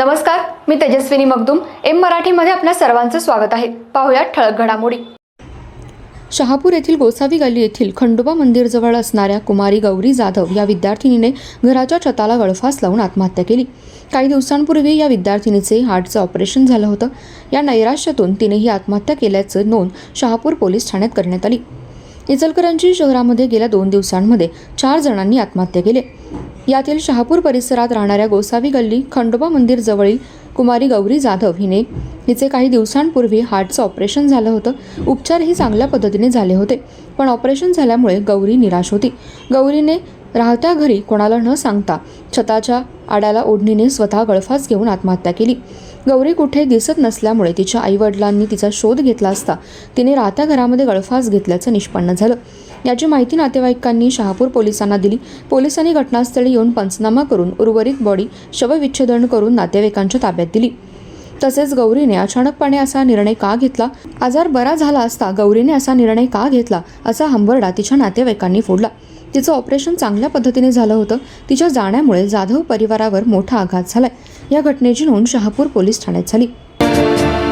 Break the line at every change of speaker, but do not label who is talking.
नमस्कार मी तेजस्विनी मगदुम. एम मराठीमध्ये आपल्या सर्वांचं स्वागत आहे. पाहुयात ठळक घडामोडी. शहापूर येथील गोसावी गल्ली येथील खंडोबा मंदिरजवळ असणाऱ्या कुमारी गौरी जाधव या विद्यार्थिनीने घराच्या छताला गळफास लावून आत्महत्या केली. काही दिवसांपूर्वी या विद्यार्थिनीचे हार्टचं ऑपरेशन झालं होतं. या नैराश्यातून तिने ही आत्महत्या केल्याचं नोंद शहापूर पोलीस ठाण्यात करण्यात आली. इचलकरंजी शहरामध्ये गेल्या दोन दिवसांमध्ये चार जणांनी आत्महत्या केली. यातील शहापूर परिसरात राहणाऱ्या गोसावी गल्ली खंडोबा मंदिर जवळील कुमारी गौरी जाधव हिने हिचे काही दिवसांपूर्वी हार्टचं ऑपरेशन झालं होतं. उपचारही चांगल्या पद्धतीने झाले होते पण ऑपरेशन झाल्यामुळे गौरी निराश होती. गौरीने राहत्या घरी कोणाला न सांगता छताच्या आड्याला ओढणीने स्वतः गळफास घेऊन आत्महत्या केली. गौरी कुठे दिसत नसल्यामुळे तिच्या आईवडिलांनी तिचा शोध घेतला असता तिने राहत्या घरामध्ये गळफास घेतल्याचं निष्पन्न झालं. याची माहिती नातेवाईकांनी शहापूर पोलिसांना दिली. पोलिसांनी घटनास्थळी येऊन पंचनामा करून उर्वरित बॉडी शवविच्छेदन करून नातेवाईकांच्या ताब्यात दिली. तसेच गौरीने अचानकपणे असा निर्णय का घेतला? आजार बरा झाला असता गौरीने असा निर्णय का घेतला? असा हंबरडा तिच्या नातेवाईकांनी फोडला. तिचं ऑपरेशन चांगल्या पद्धतीने झालं होतं. तिच्या जाण्यामुळे जाधव परिवारावर मोठा आघात झालाय. या घटनेची नोंद शहापूर पोलीस ठाण्यात झाली.